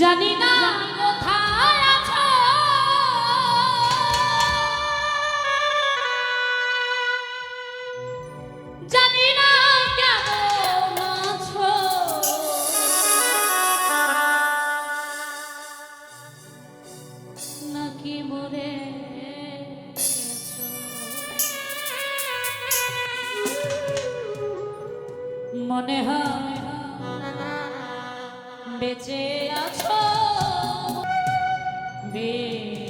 জানি না কোথায় আছো। জানি না কেমন আছো। নাকি মরে মনে হয় বেঁচে আছো। বেঁচে